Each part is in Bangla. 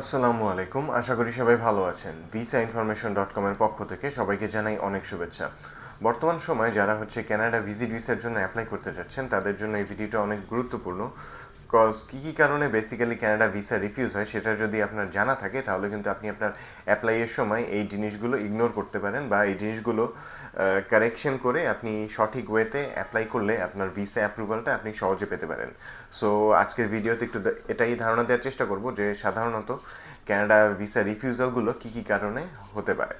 আসসালামু আলাইকুম। আশা করি সবাই ভালো আছেন। ভিসা ইনফরমেশন ডট কমের পক্ষ থেকে সবাইকে জানাই অনেক শুভেচ্ছা। বর্তমান সময়ে যারা হচ্ছে ক্যানাডা ভিজিট ভিসার জন্য অ্যাপ্লাই করতে যাচ্ছেন, তাদের জন্য এই ভিডিওটা অনেক গুরুত্বপূর্ণ। কজ কী কী কারণে বেসিক্যালি কানাডা ভিসা রিফিউজ হয় সেটা যদি আপনার জানা থাকে, তাহলে কিন্তু আপনি আপনার অ্যাপ্লাইয়ের সময় এই জিনিসগুলো ইগনোর করতে পারেন বা এই জিনিসগুলো কারেকশন করে আপনি সঠিক ওয়েতে অ্যাপ্লাই করলে আপনার ভিসা অ্যাপ্রুভালটা আপনি সহজে পেতে পারেন। সো আজকের ভিডিওতে একটু এটাই ধারণা দেওয়ার চেষ্টা করব যে সাধারণত কানাডা ভিসা রিফিউজালগুলো কী কী কারণে হতে পারে।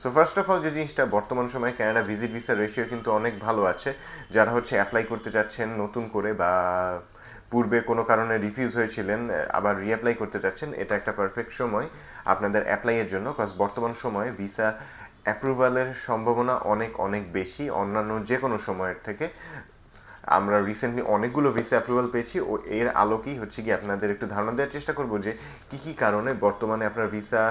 সো ফার্স্ট অফ অল যে জিনিসটা, বর্তমান সময়ে কানাডা ভিজিট ভিসা রেশিও কিন্তু অনেক ভালো আছে। যারা হচ্ছে অ্যাপ্লাই করতে যাচ্ছেন নতুন করে বা পূর্বে কোনো কারণে রিফিউজ হয়েছিলেন আবার রিঅ্যাপ্লাই করতে চাচ্ছেন এটা একটা পারফেক্ট সময় আপনাদের অ্যাপ্লাইয়ের জন্য কজ বর্তমান সময়ে ভিসা অ্যাপ্রুভালের সম্ভাবনা অনেক অনেক বেশি অন্যান্য যে কোনো সময়ের থেকে। আমরা রিসেন্টলি অনেকগুলো ভিসা অ্যাপ্রুভাল পেয়েছি ও এর আলোকেই হচ্ছে কি আপনাদের একটু ধারণা দেওয়ার চেষ্টা করব যে কি কি কারণে বর্তমানে আপনার ভিসা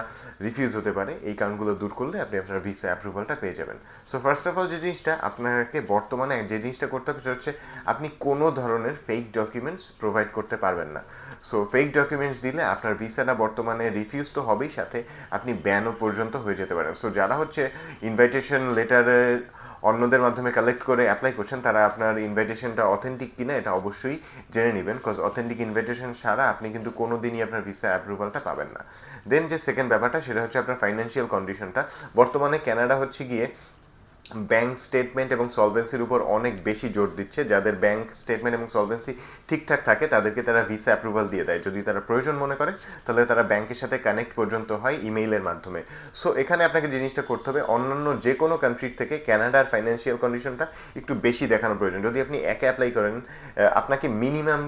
রিফিউজ হতে পারে। এই কারণগুলো দূর করলে আপনি আপনার ভিসা অ্যাপ্রুভালটা পেয়ে যাবেন। সো ফার্স্ট অফ অল যে জিনিসটা আপনাকে বর্তমানে যে জিনিসটা করতে হবে সেটা হচ্ছে আপনি কোনো ধরনের ফেক ডকুমেন্টস প্রোভাইড করতে পারবেন না। সো ফেক ডকুমেন্টস দিলে আপনার ভিসাটা বর্তমানে রিফিউজ তো হবেই, সাথে আপনি ব্যানও পর্যন্ত হয়ে যেতে পারেন। সো যারা হচ্ছে ইনভাইটেশন লেটারের অন্যদের মাধ্যমে কালেক্ট করে অ্যাপ্লাই করছেন, তারা আপনার ইনভাইটেশনটা অথেন্টিক কিনা এটা অবশ্যই জেনে নেবেন কজ অথেন্টিক ইনভাইটেশন ছাড়া আপনি কিন্তু কোনো দিনই আপনার ভিসা অ্যাপ্রুভালটা পাবেন না। দেন যে সেকেন্ড ব্যাপারটা, সেটা হচ্ছে আপনার ফাইন্যান্সিয়াল কন্ডিশনটা বর্তমানে কানাডা হচ্ছে গিয়ে ব্যাংক স্টেটমেন্ট এবং সলভেন্সির উপর অনেক বেশি জোর দিচ্ছে। যাদের ব্যাংক স্টেটমেন্ট এবং সলভেন্সি ঠিকঠাক থাকে, তাদেরকে তারা ভিসা অ্যাপ্রুভাল দিয়ে দেয়। যদি তারা প্রয়োজন মনে করে, তাহলে তারা ব্যাংকের সাথে কানেক্ট পর্যন্ত হয় ইমেইলের মাধ্যমে। সো এখানে আপনাকে জিনিসটা করতে হবে, অন্যান্য যে কোনো কান্ট্রির থেকে ক্যানাডার ফাইন্যান্সিয়াল কন্ডিশনটা একটু বেশি দেখানো প্রয়োজন। যদি আপনি একে অ্যাপ্লাই করেন আপনাকে মিনিমাম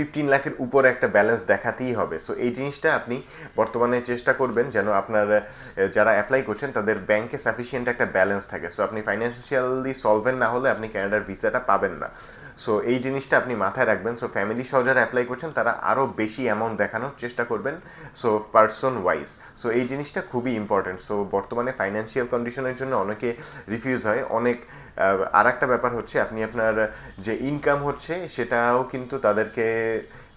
ফিফটিন লাখের উপরে একটা ব্যালেন্স দেখাতেই হবে। সো এই জিনিসটা আপনি বর্তমানে চেষ্টা করবেন যেন আপনার যারা অ্যাপ্লাই করছেন তাদের ব্যাংকে সাফিসিয়েন্ট একটা ব্যালেন্স থাকে। সো আপনি ফাইন্যান্সিয়ালি সলভেন্ট না হলে আপনি ক্যানাডার ভিসাটা পাবেন না। সো এই জিনিসটা আপনি মাথায় রাখবেন। সো ফ্যামিলি সহ যারা অ্যাপ্লাই করছেন, তারা আরও বেশি অ্যামাউন্ট দেখানোর চেষ্টা করবেন। সো পার্সন ওয়াইজ সো এই জিনিসটা খুবই ইম্পর্টেন্ট সো বর্তমানে ফাইন্যান্সিয়াল কন্ডিশনের জন্য অনেকে রিফিউজ হয়। অনেক আর একটা ব্যাপার হচ্ছে, আপনি আপনার যে ইনকাম হচ্ছে, সেটাও কিন্তু তাদেরকে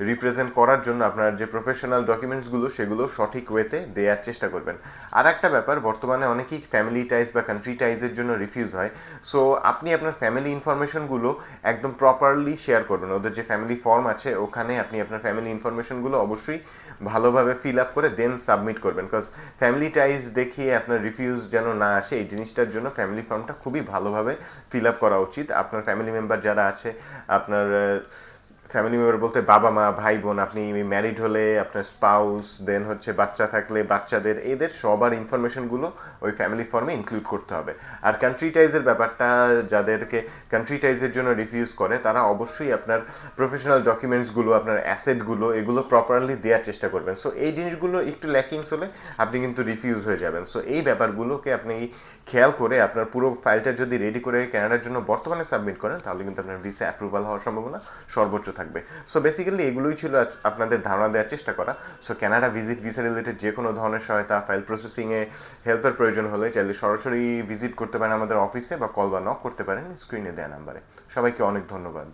রিপ্রেজেন্ট করার জন্য আপনার যে প্রফেশনাল ডকুমেন্টসগুলো সেগুলো সঠিক ওয়েতে দেওয়ার চেষ্টা করবেন। আর একটা ব্যাপার, বর্তমানে অনেকেই ফ্যামিলি টাইজ বা কান্ট্রি টাইজের জন্য রিফিউজ হয়। সো আপনি আপনার ফ্যামিলি ইনফরমেশনগুলো একদম প্রপারলি শেয়ার করবেন ওদের যে ফ্যামিলি ফর্ম আছে, ওখানে আপনি আপনার ফ্যামিলি ইনফরমেশনগুলো অবশ্যই ভালোভাবে ফিল আপ করে দেন সাবমিট করবেন। বিকজ ফ্যামিলি টাইজ দেখিয়ে আপনার রিফিউজ যেন না আসে, এই জিনিসটার জন্য ফ্যামিলি ফর্মটা খুবই ভালোভাবে ফিল আপ করা উচিত। আপনার ফ্যামিলি মেম্বার যারা আছে, আপনার ফ্যামিলি মেম্বার বলতে বাবা মা, ভাই বোন, আপনি ম্যারিড হলে আপনার স্পাউস দেন হচ্ছে বাচ্চা থাকলে বাচ্চাদের, এদের সবার ইনফরমেশনগুলো ওই ফ্যামিলি ফর্মে ইনক্লুড করতে হবে। আর কান্ট্রিটাইজের ব্যাপারটা যাদেরকে কান্ট্রিটাইজের জন্য রিফিউজ করে, তারা অবশ্যই আপনার প্রফেশনাল ডকুমেন্টসগুলো আপনার অ্যাসেটগুলো এগুলো প্রপারলি দেওয়ার চেষ্টা করবেন। সো এই জিনিসগুলো একটু ল্যাকিংস হলে আপনি কিন্তু রিফিউজ হয়ে যাবেন। সো এই ব্যাপারগুলোকে আপনি খেয়াল করে আপনার পুরো ফাইলটা যদি রেডি করে কানাডার জন্য বর্তমানে সাবমিট করেন, তাহলে কিন্তু আপনার ভিসা অ্যাপ্রুভাল হওয়ার সম্ভাবনা সর্বোচ্চ থাকবে। সো বেসিক্যালি এগুলোই ছিল আপনাদের ধারণা দেওয়ার চেষ্টা করা। So Canada visit visa related যে কোনো ধরনের সহায়তা ফাইল প্রসেসিংয়ে হেল্পের প্রয়োজন হলে চাইলে সরাসরি ভিজিট করতে পারেন আমাদের অফিসে বা কল বা নক করতে পারেন স্ক্রিনে দেওয়া নাম্বারে সবাইকে অনেক ধন্যবাদ।